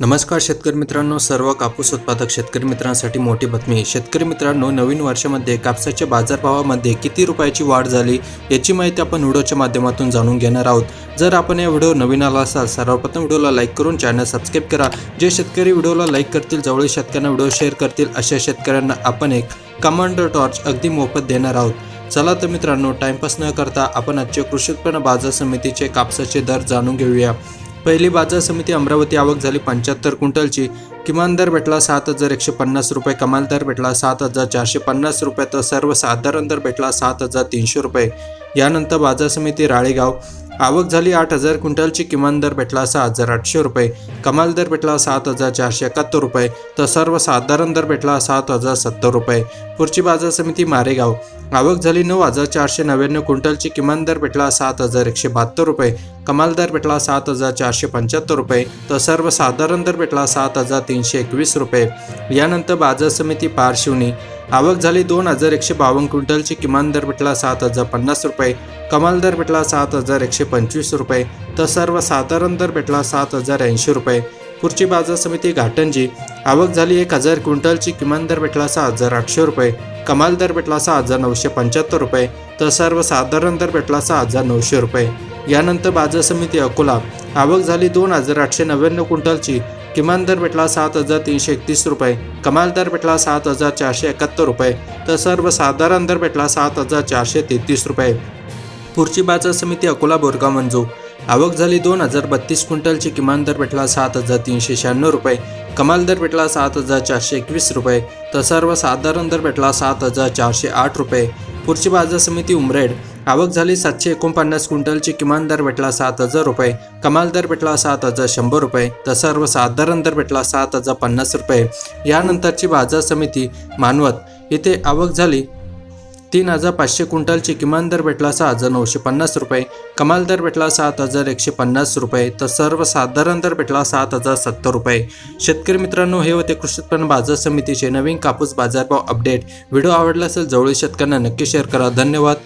नमस्कार शेतकरी मित्रांनो सर्व कापूस उत्पादक शेतकरी मित्रांसाठी मोठी बातमी. शेतकरी मित्रांनो नवीन वर्षामध्ये कापसाच्या बाजारभावामध्ये किती रुपयाची वाढ झाली याची माहिती आपण व्हिडिओच्या माध्यमातून जाणून घेणार आहोत. जर आपण या व्हिडिओ नवीन आला असाल सर्वप्रथम व्हिडिओला लाईक करून चॅनल सबस्क्राईब करा. जे शेतकरी व्हिडिओला लाईक करतील जवळील शेतकऱ्यांना व्हिडिओ शेअर करतील अशा शेतकऱ्यांना आपण एक कमांडर टॉर्च अगदी मोफत देणार आहोत. चला तर मित्रांनो टाइमपास न करता आपण आजचे कृषी उत्पन्न बाजार समितीचे कापसाचे दर जाणून घेऊया. पहिली बाजार समिती अमरावती आवक झाली पंच्याहत्तर क्विंटलची. किमान दर भेटला सात हजार एकशे पन्नास रुपये कमाल दर भेटला सात हजार चारशे पन्नास रुपये तर सर्वसाधारण दर भेटला सात हजार तीनशे रुपये. यानंतर बाजार समिती राळेगाव आवक झाली आठ हजार क्विंटलची किमान दर भेटला सहा हजार आठशे रुपये. कमाल दर भेटला सात हजार चारशे एकाहत्तर रुपये. तर सर्वसाधारण दर भेटला सात हजार सत्तर रुपये. पुढची बाजार समिती मारेगाव. आवक झाली नऊ हजार चारशे नव्याण्णव क्विंटलची किमान दर भेटला सात हजार एकशे बहात्तर रुपये. कमाल दर भेटला सात हजार चारशे पंच्याहत्तर रुपये. तर सर्वसाधारण दर भेटला सात हजार तीनशे एकवीस रुपये. यानंतर बाजार समिती पारशिवनी आवक झाली दोन हजार एकशे बावन्न क्विंटलची. किमान दर भेटला सात हजार पन्नास रुपये. कमाल दर भेटला सात हजार एकशे पंचवीस रुपये. तर सर्वसाधारण दर भेटला सात हजार ऐंशी रुपये. पुढची बाजार समिती घाटंजी. आवक झाली एक हजार क्विंटलची. किमान दर भेटला सहा हजार आठशे रुपये. कमाल दर भेटला सहा हजार नऊशे पंच्याहत्तर रुपये. तर सर्वसाधारण दर भेटला सहा हजार नऊशे रुपये. यानंतर बाजार समिती अकोला. आवक झाली दोन हजार आठशे नव्याण्णव क्विंटलची. किमान दर भेटला सात हजार तीनशे एकतीस रुपये कमाल दर भेटला सात हजार चारशे एकाहत्तर रुपये तर सर्वसाधारण दर भेटला सात हजार चारशे तेहतीस रुपये. पुढची बाजार समिती अकोला बोरगाव मंजू. आवक झाली दोन हजार बत्तीस क्विंटलची किमान दर भेटला सात हजार तीनशे शहाण्णव रुपये कमाल दर भेटला सात हजार चारशे एकवीस रुपये तर सर्वसाधारण दर भेटला सात हजार चारशे आठ रुपये. पुढची बाजार समिती उमरेड आवक झाली सातशे एकोणपन्नास क्विंटलची किमान दर भेटला सात हजार रुपये. कमाल दर भेटला सात हजार शंभर रुपये. तर सर्वसाधारण दर भेटला सात हजार पन्नास रुपये. यानंतरची बाजार समिती मानवत. इथे आवक झाली तीन हजार पाचशे क्विंटलची किमान दर भेटला सहा हजार नऊशे पन्नास रुपये. कमाल दर भेटला सात हजार एकशे पन्नास रुपये. तर सर्वसाधारण दर भेटला सात हजार सत्तर रुपये. शेतकरी मित्रांनो हे होते कृषी उत्पन्न बाजार समितीचे नवीन कापूस बाजारभाव अपडेट. व्हिडिओ आवडला असेल जवळील शेतकऱ्यांना नक्की शेअर करा. धन्यवाद.